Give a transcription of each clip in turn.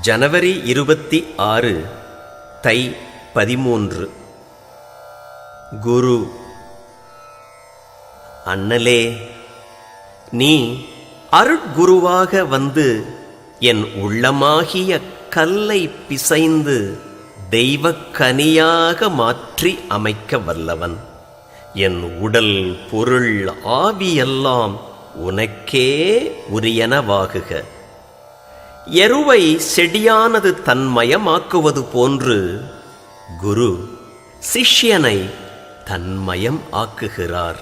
ஜனவரி இருபத்தி ஆறு தை பதிமூன்று. குரு அண்ணலே நீ அருட்குருவாக வந்து என் உள்ளமாகிய கல்லை பிசைந்து தெய்வக்கனியாக மாற்றி அமைக்க வல்லவன். என் உடல் பொருள் ஆவியெல்லாம் உனக்கே உரியனவாகுக. எருவை செடியானது தன்மயமாக்குவது போன்று குரு சிஷ்யனை தன்மயம் ஆக்குகிறார்.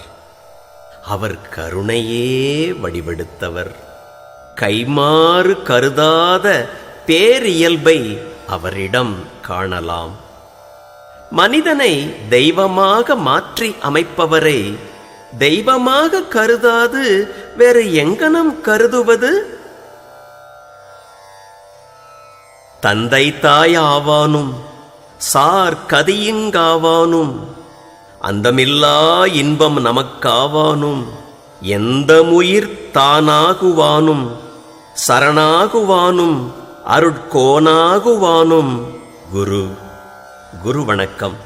அவர் கருணையே வடிவெடுத்தவர். கைமாறு கருதாத பேரியல்பை அவரிடம் காணலாம். மனிதனை தெய்வமாக மாற்றி அமைப்பவரை தெய்வமாக கருதாது வேறு எங்கனம் கருதுவது? தந்தை தாயாவானும் சார் கதியுங்காவானும் அந்தமில்லா இன்பம் நமக்காவானும் எந்த முயிர் தானாகுவானும் சரணாகுவானும் அருட்கோனாகுவானும் குரு குரு வணக்கம்.